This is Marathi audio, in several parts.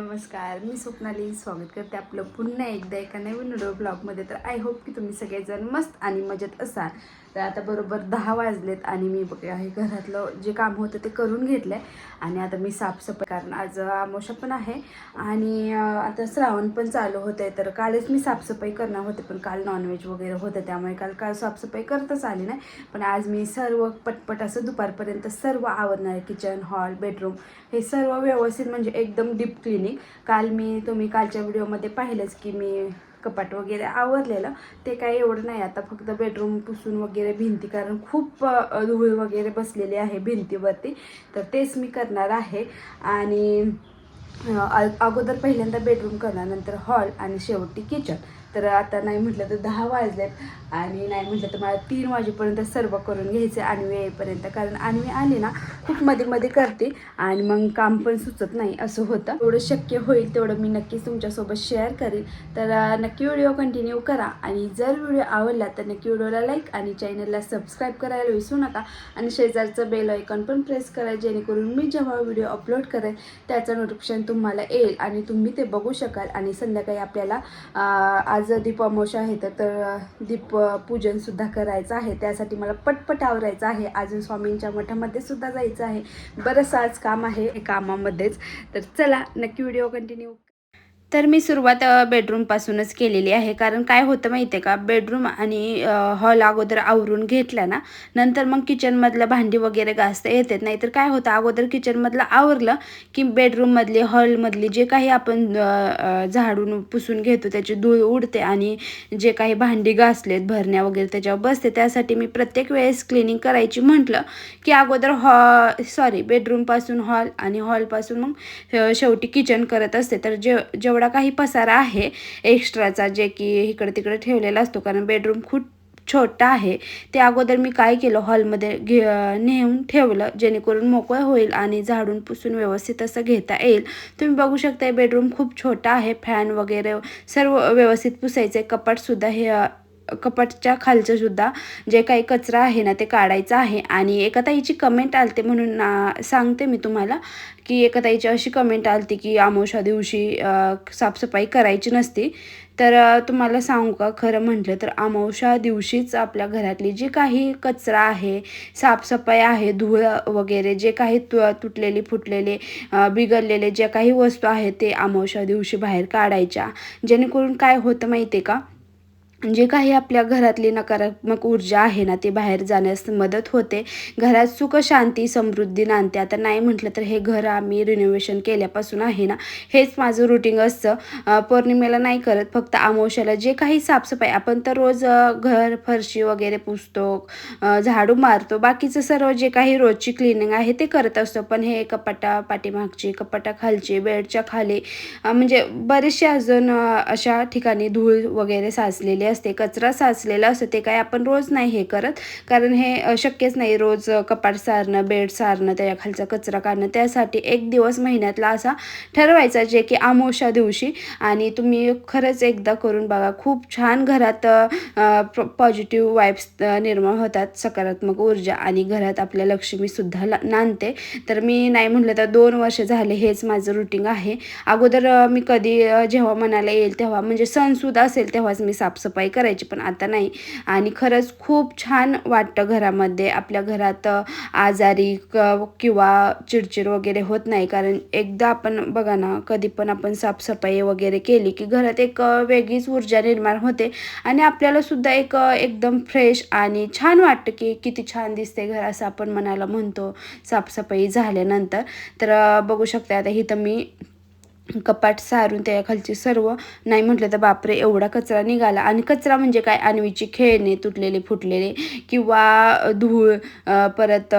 नमस्कार मी स्वप्नाली स्वागत करते आपलं पुन्हा एकदा एका नवीन व्हिडिओ ब्लॉगमध्ये तर आय होप की तुम्ही सगळेजण मस्त आणि मजेत असाल. तर आता बरोबर दहा वाजलेत आणि मी बघ हे घरातलं जे काम होतं ते करून घेतलं आहे आणि आता मी साफसफाई कारण आज आमोशा पण आहे. आणि आता श्रावण पण चालू होतं आहे तर कालच मी साफसफाई करणार होते पण काल नॉनव्हेज वगैरे होतं त्यामुळे काल काल साफसफाई करताच आली नाही. पण आज मी सर्व पटपट असं दुपारपर्यंत सर्व आवडणार किचन हॉल बेडरूम हे सर्व व्यवस्थित म्हणजे एकदम डीप क्लिनिंग काल मी तुम्ही कालच्या व्हिडिओमध्ये पाहिलंच की मी कपाट वगैरे आवरलेलं. ते काही एवढं नाही. आता फक्त बेडरूम पुसून वगैरे भिंती कारण खूप धूळ वगैरे बसलेली आहे भिंतीवरती. तर तेच मी करणार आहे. आणि अगोदर पहिल्यांदा बेडरूम करणार नंतर हॉल आणि शेवटी किचन तर आता नाही म्हटलं तर दहा वाजलेत. आणि नाही म्हटलं तर मला तीन वाजेपर्यंत सर्व करून घ्यायचं आणि येईपर्यंत कारण आणि मी आले ना खूप मध्ये मध्ये करते आणि मग काम पण सुचत नाही असं होतं. तेवढं शक्य होईल तेवढं मी नक्कीच तुमच्यासोबत शेअर करेन. तर नक्की व्हिडिओ कंटिन्यू करा आणि जर व्हिडिओ आवडला तर नक्की व्हिडिओला लाईक आणि चॅनलला सबस्क्राईब करायला विसरू नका. आणि शेजारचं बेल आयकॉन पण प्रेस करा जेणेकरून मी जेव्हा व्हिडिओ अपलोड करेन त्याचं नोटिफिकेशन तुम्हाला येईल आणि तुम्ही ते बघू शकाल. आणि संध्याकाळी आपल्याला आज दीप अमोश आहे तर- तर दीप पूजनसुद्धा करायचं आहे. त्यासाठी मला पटपट आवरायचं आहे. अजून स्वामींच्या मठामध्ये सुद्धा जायचं आहे. बरंच आज काम आहे हे कामामध्येच. तर चला नक्की व्हिडिओ कंटिन्यू तर मी सुरुवात बेडरूमपासूनच केलेली आहे. कारण काय होतं माहिती आहे का? बेडरूम आणि हॉल अगोदर आवरून घेतला ना नंतर मग किचनमधलं भांडी वगैरे घासता येतात नाहीतर काय होतं? अगोदर किचनमधलं आवरलं की बेडरूममधली हॉलमधली जे काही आपण झाडून पुसून घेतो त्याची धूळ उडते आणि जे काही भांडी घासलेत भरण्या वगैरे त्याच्यावर बसते. त्यासाठी मी प्रत्येक वेळेस क्लिनिंग करायची म्हटलं की अगोदर हॉ सॉरी बेडरूमपासून हॉल आणि हॉलपासून मग शेवटी किचन करत असते. तर जे जेवढं काही पसारा आहे एक्स्ट्राचा जे की इकडे तिकडे ठेवलेला असतो कारण बेडरूम खूप छोटा आहे. ते अगोदर मी काय केलं हॉलमध्ये घे नेऊन ठेवलं जेणेकरून मोकळं होईल आणि झाडून पुसून व्यवस्थित असं घेता येईल. तुम्ही बघू शकता बेडरूम खूप छोटा आहे फॅन वगैरे सर्व व्यवस्थित पुसायचे कपाटसुद्धा हे कपाटच्या खालचं सुद्धा जे काही कचरा आहे ना ते काढायचं आहे. आणि एका ताईची कमेंट आलते म्हणून सांगते मी तुम्हाला की एका ताईची अशी कमेंट आलती की आमोशा दिवशी साफसफाई करायची नसती. तर तुम्हाला सांगू का? खरं म्हटलं तर अमावस्या दिवशीच आपल्या घरातली जी काही कचरा आहे साफसफाई आहे धूळ वगैरे जे काही तु तुटलेली फुटलेले बिघडलेले जे काही वस्तू आहेत ते अमावस्या दिवशी बाहेर काढायच्या. जेणेकरून काय होतं माहिती आहे का? जे काही आपल्या घरातली नकारात्मक ऊर्जा आहे ना ती बाहेर जाण्यास मदत होते. घरात सुख शांती समृद्धी नांदते. आता नाही म्हटलं तर हे घर आम्ही रिनोव्हेशन केल्यापासून आहे ना हेच माझं रुटीन असतं. पौर्णिमेला नाही करत फक्त आमोशाला जे काही साफसफाई आपण तर रोज घर फरशी वगैरे पुसतो झाडू मारतो बाकीचं सर्व जे काही रोजची क्लिनिंग आहे ते करत असतो. पण हे कपाटा पाठीमागची कपाटा खालची बेडच्या खाली म्हणजे बरेचसे अजून अशा ठिकाणी धूळ वगैरे साचलेली असते कचरा साचलेला असतो ते काय आपण रोज नाही हे करत. कारण हे शक्यच नाही रोज कपाट सारणं बेड सारणं त्याच्याखालचा खालचा कचरा काढणं. त्यासाठी एक दिवस महिन्यातला असा ठरवायचा जे की आमोशा दिवशी. आणि तुम्ही खरंच एकदा करून बघा खूप छान घरात पॉझिटिव्ह वाईब्स निर्माण होतात सकारात्मक ऊर्जा आणि घरात आपल्या लक्ष्मीसुद्धा नांदते. तर मी नाही म्हटलं तर दोन वर्ष झाले हेच माझं रुटीन आहे. अगोदर मी कधी जेव्हा मनाला येईल तेव्हा म्हणजे सणसुद्धा असेल तेव्हाच मी साफसफाई सफाई करायची पण आता नाही. आणि खरंच खूप छान वाटतं घरामध्ये. आपल्या घरात आजारी क किंवा चिडचिड वगैरे होत नाही. कारण एकदा आपण बघा ना कधी पण आपण साफसफाई वगैरे केली की घरात एक वेगळीच ऊर्जा निर्माण होते. आणि आपल्याला सुद्धा एक एकदम फ्रेश आणि छान वाटतं की किती छान दिसते घर असं आपण मनाला म्हणतो. साफसफाई झाल्यानंतर. तर बघू शकता आता इथं मी कपाट सारून त्याखालची सर्व नाही म्हटलं तर बापरे एवढा कचरा निघाला. आणि कचरा म्हणजे काय? आणवीची खेळणे तुटलेले फुटलेले किंवा धूळ परत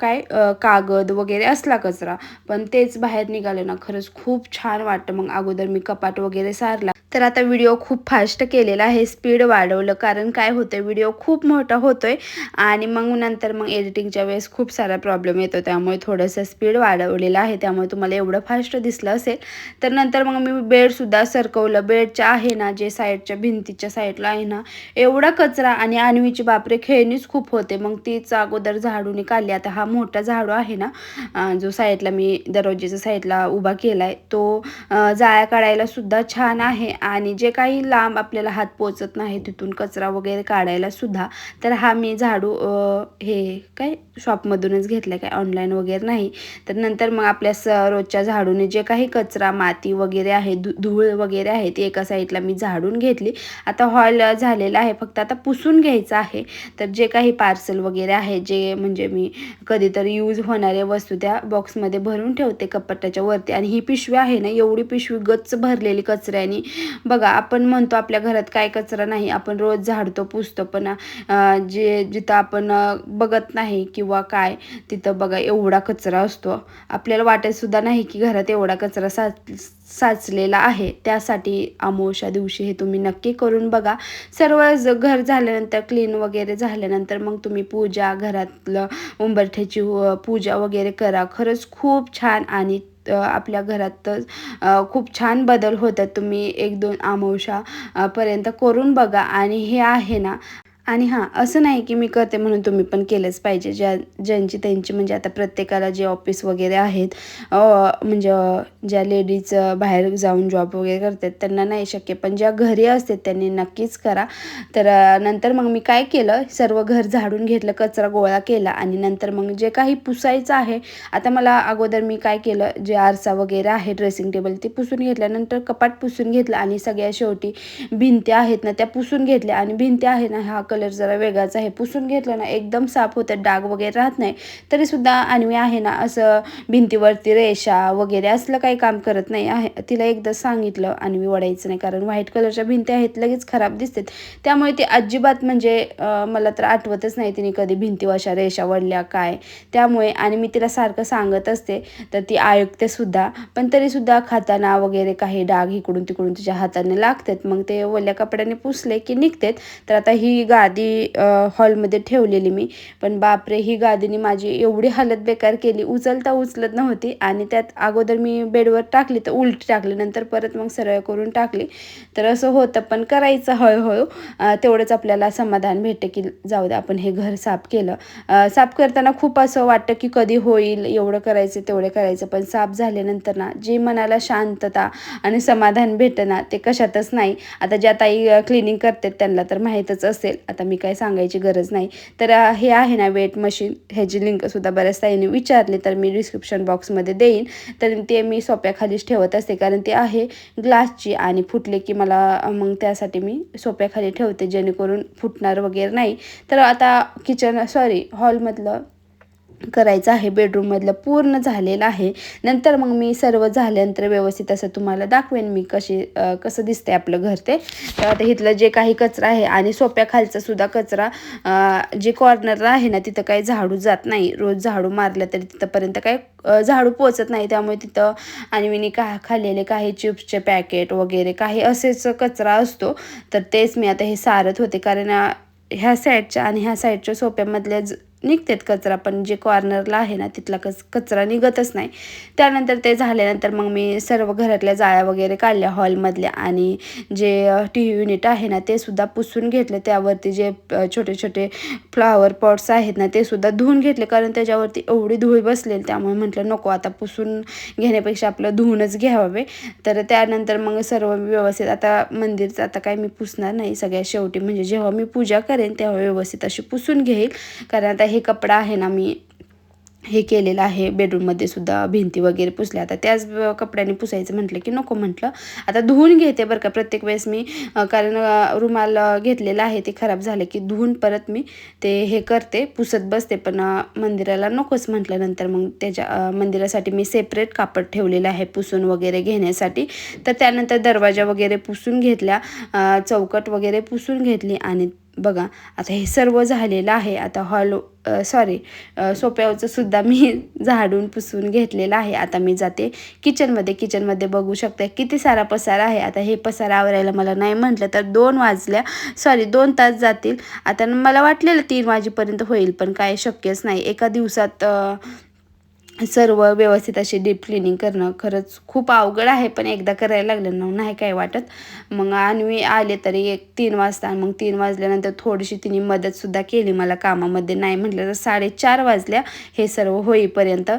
काय? कागद वगैरे असला कचरा. पण तेच बाहेर निघालं ना खरंच खूप छान वाटतं मग अगोदर मी कपाट वगैरे सारला. तर आता व्हिडिओ खूप फास्ट केलेला आहे स्पीड वाढवलं. कारण काय होतं व्हिडिओ खूप मोठा होतोय आणि मग नंतर मग एडिटिंगच्या वेळेस खूप सारा प्रॉब्लेम येतो. त्यामुळे थोडंसं स्पीड वाढवलेलं आहे. त्यामुळे तुम्हाला एवढं फास्ट दिसलं असेल तर नंतर मग मी बेडसुद्धा सरकवलं. बेडच्या आहे ना जे साईडच्या भिंतीच्या साईडला आहे ना एवढा कचरा आणि आणवीची बापरे खेळणीच खूप होते. मग तीच अगोदर झाडूने काढली आता हा मोठा झाडू आहे ना जो साईडला मी दरवाजेच्या साईडला उभा केला आहे तो जाळ्या काढायला सुद्धा छान आहे. आणि जे काही लांब आपल्याला हात पोचत नाही तिथून कचरा वगैरे काढायला सुद्धा तर हा मी झाडू हे काय शॉपमधूनच घेतला काय ऑनलाईन वगैरे नाही. तर नंतर मग आपल्या स रोजच्या झाडूने जे काही कचरा माती वगैरे आहे धु धूळ वगैरे आहे ती एका साईडला मी झाडून घेतली. आता हॉल झालेला आहे फक्त आता पुसून घ्यायचं आहे. तर जे काही पार्सल वगैरे आहे जे म्हणजे मी कधीतरी यूज होणाऱ्या वस्तू त्या बॉक्समध्ये भरून ठेवते कपाटाच्या वरती. आणि ही पिशवी आहे ना एवढी पिशवी गच्च भरलेली कचऱ्याने. बघा आपण म्हणतो आपल्या घरात काय कचरा नाही आपण रोज झाडतो पुसतो पण जे जिथं आपण बघत नाही किंवा काय तिथं बघा एवढा कचरा असतो. आपल्याला वाटत सुद्धा नाही की घरात एवढा कचरा साच साचलेला आहे. त्यासाठी अमावस्या दिवशी हे तुम्ही नक्की करून बघा. सर्व ज- घर झाल्यानंतर क्लीन वगैरे झाल्यानंतर मग तुम्ही पूजा घरातलं उंबरठ्याची पूजा वगैरे करा. खरंच खूप छान आणि आपल्या घरात खूप छान बदल होतात. तुम्ही एक दोन अमावश्या पर्यंत करून बघा. आणि हे आहे ना आणि हां असं नाही की मी करते म्हणून तुम्ही पण केलंच पाहिजे. ज्या ज्यांची त्यांची म्हणजे आता प्रत्येकाला जे ऑफिस वगैरे आहेत म्हणजे ज्या लेडीज बाहेर जाऊन जॉब वगैरे करतात त्यांना नाही शक्य. पण ज्या घरी असतात त्यांनी नक्कीच करा. तर नंतर मग मी काय केलं सर्व घर झाडून घेतलं कचरा गोळा केला आणि नंतर मग जे काही पुसायचं आहे आता मला अगोदर मी काय केलं जे आरसा वगैरे आहे ड्रेसिंग टेबल ते पुसून घेतल्यानंतर कपाट पुसून घेतलं आणि सगळ्या शेवटी भिंत्या आहेत ना त्या पुसून घेतल्या. आणि भिंत्या आहेत ना हा कलर जरा वेगळाच आहे. पुसून घेतलं ना एकदम साफ होतं डाग वगैरे राहत नाही. तरीसुद्धा आणवी आहे ना असं भिंतीवरती रेषा वगैरे असलं काही काम करत नाही आहे. तिला एकदा सांगितलं आणवी वडायचं नाही कारण व्हाईट कलरच्या भिंत्या आहेत लगेच खराब दिसतात. त्यामुळे ती अजिबात म्हणजे मला तर आठवतच नाही तिने कधी भिंतीवर अशा रेषा वडल्या काय. त्यामुळे आणि मी तिला सारखं सांगत असते तर ती ऐकते सुद्धा पण तरीसुद्धा खाताना वगैरे काही डाग इकडून तिकडून तिच्या हाताने लागतात. मग ते ओल्या कपड्याने पुसले की निघतात. तर आता ही गादी हॉलमध्ये ठेवलेली मी. पण बापरे ही गादीने माझी एवढी हालत बेकार केली. उचलता उचलत नव्हती आणि त्यात अगोदर मी बेडवर टाकली तर उलटी टाकली. नंतर परत मग सरळ करून टाकली. तर असं होतं पण करायचं हळूहळू. तेवढंच आपल्याला समाधान भेटतं की जाऊ दे आपण हे घर साफ केलं. साफ करताना खूप असं वाटतं की कधी होईल एवढं करायचं तेवढं करायचं. पण साफ झाल्यानंतर ना जे मनाला शांतता आणि समाधान भेटतं ना ते कशातच नाही. आता ज्या ताई क्लिनिंग करतात त्यांना तर माहीतच असेल. आता मी काय सांगायची गरज नाही. तर हे आहे ना वेट मशीन. ह्याची लिंकसुद्धा बऱ्याच यांनी विचारली तर मी डिस्क्रिप्शन बॉक्समध्ये देईन. तर ते मी सोप्याखालीच ठेवत असते कारण ते आहे ग्लासची आणि फुटले की मला मग त्यासाठी मी सोप्याखाली ठेवते जेणेकरून फुटणार वगैरे नाही. तर आता किचन सॉरी हॉलमधलं करायचं आहे. बेडरूममधलं पूर्ण झालेलं आहे. नंतर मग मी सर्व झाल्यानंतर व्यवस्थित असं तुम्हाला दाखवेन मी कशी कसं दिसते आपलं घर ते. तर आता इथलं जे काही कचरा आहे आणि सोप्या खालचा सुद्धा कचरा जे कॉर्नरला आहे ना तिथं काही झाडू जात नाही. रोज झाडू मारलं तरी तिथंपर्यंत काही झाडू पोचत नाही. त्यामुळे तिथं आणि मी का खाल्लेले काही चिप्सचे पॅकेट वगैरे काही असेच कचरा असतो. तर तेच मी आता हे सारत होते. कारण ह्या साईडच्या आणि ह्या साईडच्या सोप्यामधल्या ज निघतात कचरा पण जे कॉर्नरला आहे ना तिथला कच कचरा निघतच नाही. त्यानंतर ते झाल्यानंतर मग मी सर्व घरातल्या जाळ्या वगैरे काढल्या हॉलमधल्या आणि जे टी व्ही युनिट आहे ना ते सुद्धा पुसून घेतलं. त्यावरती जे छोटे छोटे फ्लावर पॉट्स आहेत ना ते सुद्धा धुवून घेतले. कारण त्याच्यावरती एवढी धूळ बसलेली त्यामुळे म्हटलं नको आता पुसून घेण्यापेक्षा आपलं धुवूनच घ्यावे. तर त्यानंतर मग सर्व व्यवस्थित आता मंदिरचं आता काय मी पुसणार नाही सगळ्यात शेवटी. म्हणजे जेव्हा मी पूजा करेन तेव्हा व्यवस्थित अशी पुसून घेईल. कारण आता हे कपडा आहे ना मी हे केलेलं आहे. बेडरूममध्ये सुद्धा भिंती वगैरे पुसल्या. आता त्याच कपड्याने पुसायचं म्हटलं की नको म्हटलं. आता धुवून घेते बरं का. प्रत्येक वेळेस मी कारण रुमाल घेतलेलं घेतलेला आहे ते खराब झालं की धुवून परत मी ते हे करते पुसत बसते. पण मंदिराला नकोच म्हटलं नंतर मग त्याच्या मंदिरासाठी मी सेपरेट कापड ठेवलेलं आहे पुसून वगैरे घेण्यासाठी. तर त्यानंतर दरवाजा वगैरे पुसून घेतल्या चौकट वगैरे पुसून घेतली आणि बघा आता हे सर्व झालेलं आहे. आता हॉल सॉरी सोप्यावरचं सुद्धा मी झाडून पुसून घेतलेलं आहे. आता मी जाते किचनमध्ये किचनमध्ये बघू शकते किती सारा पसारा आहे. आता हे पसारा आवरायला मला नाही म्हटलं तर दोन वाजल्या. सॉरी दोन तास जातील. आता मला वाटलेलं तीन वाजेपर्यंत होईल पण काय शक्यच नाही. एका दिवसात सर्व व्यवस्थित अशी डीप क्लिनिंग करणं खरंच खूप अवघड आहे पण एकदा करायला लागलं ना नाही काय वाटत. मग आणवी आले तरी एक तीन वाजता मग तीन वाजल्यानंतर थोडीशी तिने मदतसुद्धा केली मला कामामध्ये. नाही म्हटलं तर साडेचार वाजल्या हे सर्व होईपर्यंत.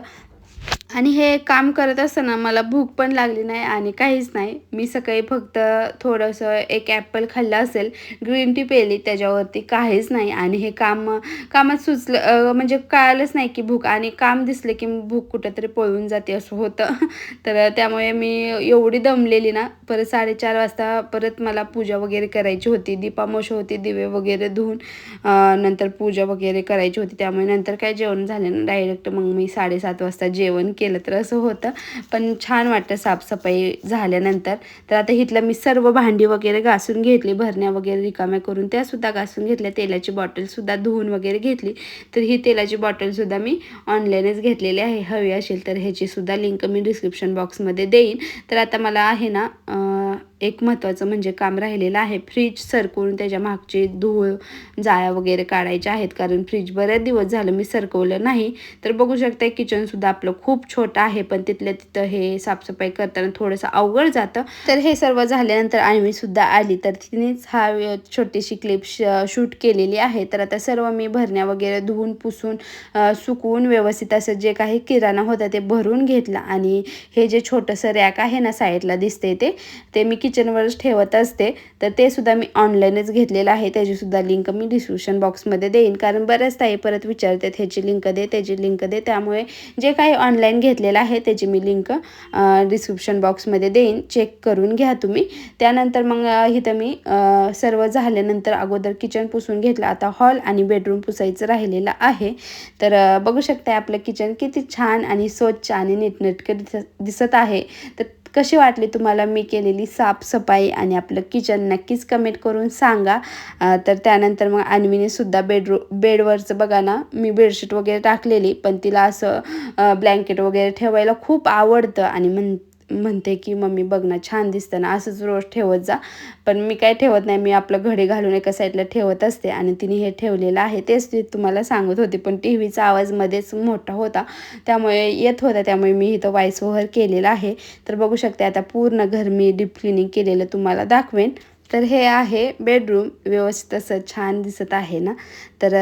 आणि हे काम करत असताना मला भूक पण लागली नाही आणि काहीच नाही. मी सकाळी फक्त थोडंसं एक ॲपल खाल्लं असेल ग्रीन टी पेली त्याच्यावरती काहीच नाही. आणि हे काम कामात सुचलं म्हणजे कळालंच नाही की भूक आणि काम दिसलं की भूक कुठंतरी पळून जाते असं होतं. तर त्यामुळे मी एवढी दमलेली ना परत साडेचार वाजता परत मला पूजा वगैरे करायची होती. दीपामोश होती दिवे वगैरे धुवून नंतर पूजा वगैरे करायची होती. त्यामुळे नंतर काय जेवण झालं ना डायरेक्ट मग मी साडेसात वाजता जेवण केलं. केलं तर असं होतं. पण छान वाटतं साफसफाई झाल्यानंतर. तर आता इथलं मी सर्व भांडी वगैरे घासून घेतली भरण्या वगैरे रिकाम्या करून त्यासुद्धा घासून घेतल्या. तेलाची बॉटलसुद्धा धुवून वगैरे घेतली. तर ही तेलाची बॉटलसुद्धा मी ऑनलाईनच घेतलेली आहे. हवी असेल तर ह्याचीसुद्धा लिंक मी डिस्क्रिप्शन बॉक्समध्ये देईन. तर आता मला आहे ना एक महत्त्वाचं म्हणजे काम राहिलेलं आहे. फ्रीज सरकवून त्याच्या मागची धूळ जाळ्या वगैरे काढायच्या आहेत. कारण फ्रीज बऱ्याच दिवस झालं मी सरकवलं नाही. तर बघू शकता किचनसुद्धा आपलं खूप छोटं आहे. पण तिथल्या तिथं हे साफसफाई करताना थोडंसं अवघड जातं. तर हे सर्व झाल्यानंतर आम्ही सुद्धा आली. तर तिनेच हा छोटीशी क्लिप शूट केलेली आहे. तर आता सर्व मी भरण्या वगैरे धुवून पुसून सुकवून व्यवस्थित असं जे काही किराणा होता ते भरून घेतला. आणि हे जे छोटंसं रॅक आहे ना साईडला दिसते ते ते मी किचनवरच ठेवत असते तर ते सुद्धा मी ऑनलाईनच घेतलेलं आहे. त्याचीसुद्धा लिंक मी डिस्क्रिप्शन बॉक्समध्ये देईन. कारण बऱ्याच ताई परत विचारतात ह्याची लिंक दे त्याची लिंक दे. त्यामुळे जे काही ऑनलाईन घेतलेलं आहे त्याची मी लिंक डिस्क्रिप्शन बॉक्समध्ये देईन. चेक करून घ्या तुम्ही. त्यानंतर मग इथं मी सर्व झाल्यानंतर अगोदर किचन पुसून घेतलं. आता हॉल आणि बेडरूम पुसायचं राहिलेलं आहे. तर बघू शकता आपलं किचन किती छान आणि स्वच्छ आणि नीटनेटकं दिसत आहे. तर कशी वाटली तुम्हाला मी केलेली साफसफाई आणि आपलं किचन नक्कीच कमेंट करून सांगा. तर त्यानंतर मग अन्वीनेसुद्धा बेडरू बेडवरचं बघा ना मी बेडशीट वगैरे टाकलेली पण तिला असं ब्लँकेट वगैरे ठेवायला खूप आवडतं आणि म्हण म्हणते की मम्मी बघ ना छान दिसतं ना असंच रोज ठेवत जा. पण मी काय ठेवत नाही मी आपलं घडी घालून एका साईडला ठेवत असते आणि तिने हे ठेवलेलं आहे. तेच ती तुम्हाला सांगत होते पण टी व्हीचा आवाज मध्येच मोठा होता. त्यामुळे येत होता त्यामुळे मी इथं व्हॉइस ओव्हर केलेला आहे. तर बघू शकते आता पूर्ण घर मी डीप क्लिनिंग केलेलं तुम्हाला दाखवेन. तर हे आहे बेडरूम व्यवस्थित असं छान दिसत आहे ना? तर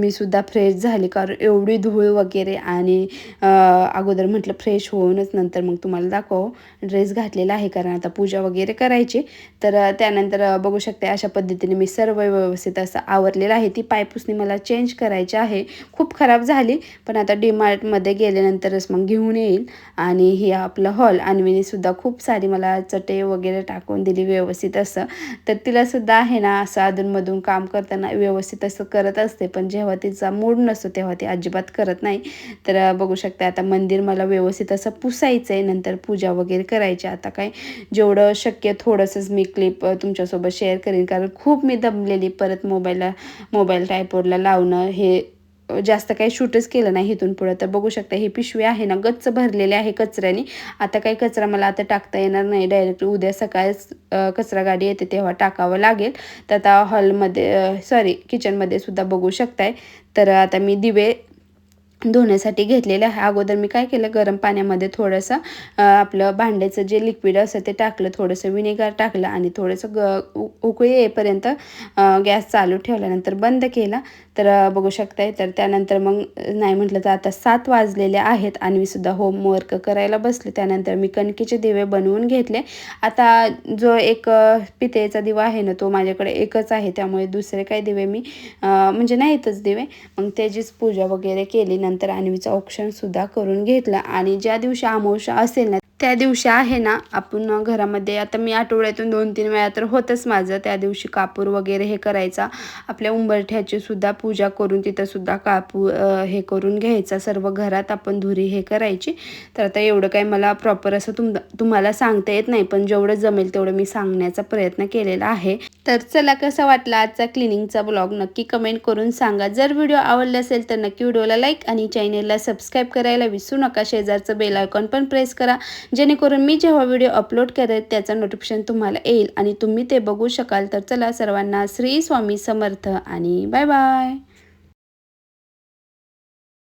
मी सुद्धा फ्रेश झाली. कारण एवढी धूळ वगैरे आणि अगोदर म्हटलं फ्रेश होऊनच नंतर मग तुम्हाला दाखव. ड्रेस घातलेला आहे कारण आता पूजा वगैरे करायची. तर त्यानंतर बघू शकते अशा पद्धतीने मी सर्व व्यवस्थित असं आवरलेलं आहे. ती पायपुसणी मला चेंज करायची आहे. खूप खराब झाली. पण आता डीमार्टमध्ये गेल्यानंतरच मग घेऊन येईल. आणि हे आपलं हॉल अन्वीने सुद्धा खूप सारी मला चटे वगैरे टाकून दिली व्यवस्थित असं. तर तिलासुद्धा आहे ना असं अधूनमधून काम करताना व्यवस्थित असं करत असते. पण जेव्हा तिचा मूड नसतो तेव्हा ती अजिबात करत नाही. तर बघू शकता आता मंदिर मला व्यवस्थित असं पुसायचं आहे नंतर पूजा वगैरे करायची. आता काय जेवढं शक्य थोडंसंच मी क्लिप तुमच्यासोबत शेअर करेन. कारण खूप मी दमलेली परत मोबाईलला मोबाईल टायपोडला लावणं हे जास्त काही शूटच केलं नाही इथून पुढं. तर बघू शकता ही पिशवी आहे ना गच्च भरलेली आहे कचऱ्याने. आता काही कचरा मला आता टाकता येणार नाही. डायरेक्ट उद्या सकाळीच कचरा गाडी येते तेव्हा टाकावं लागेल. तर आता हॉलमध्ये सॉरी किचनमध्ये सुद्धा बघू शकताय. तर आता मी दिवे धुण्यासाठी घेतलेलं आहे. अगोदर मी काय केलं गरम पाण्यामध्ये थोडंसं आपलं भांड्याचं जे लिक्विड असतं ते टाकलं थोडंसं विनेगर टाकलं आणि थोडंसं ग उकळी येईपर्यंत गॅस चालू ठेवल्यानंतर बंद केला. तर बघू शकताय तर त्यानंतर मग नाही म्हटलं तर आता सात वाजलेले आहेत आणि मी सुद्धा होमवर्क करायला बसले. त्यानंतर मी कणकीचे दिवे बनवून घेतले. आता जो एक पितेचा दिवा आहे ना तो माझ्याकडे एकच आहे. त्यामुळे दुसरे काही दिवे मी म्हणजे नाहीतच दिवे. मग त्याचीच पूजा वगैरे केली. नंतर आणवीचं ऑप्शनसुद्धा करून घेतलं. आणि ज्या दिवशी अमावस्या असेल ना त्या दिवशी आहे ना आपण घरामध्ये आता मी आठवड्यातून दोन तीन वेळा तर होतच माझं त्या दिवशी कापूर वगैरे हे करायचा. आपल्या उंबरठ्याची सुद्धा पूजा करून तिथंसुद्धा कापूर हे करून घ्यायचा. सर्व घरात आपण धुरी हे करायची. तर आता एवढं काही मला प्रॉपर असं तुम तुम्हाला सांगता येत नाही पण जेवढं जमेल तेवढं मी सांगण्याचा प्रयत्न केलेला आहे. तर चला कसा वाटला आजचा क्लिनिंगचा ब्लॉग? नक्की कमेंट करून सांगा. जर व्हिडिओ आवडला असेल तर नक्की व्हिडिओला लाईक आणि चॅनेलला सबस्क्राईब करायला विसरू नका. शेजारचं बेल आयकॉन पण प्रेस करा. जेणेकरून मी जेव्हा व्हिडिओ अपलोड करेल त्याचं नोटिफिकेशन तुम्हाला येईल. आणि तुम्ही ते बघू शकाल. तर चला सर्वांना श्री स्वामी समर्थ आणि बाय बाय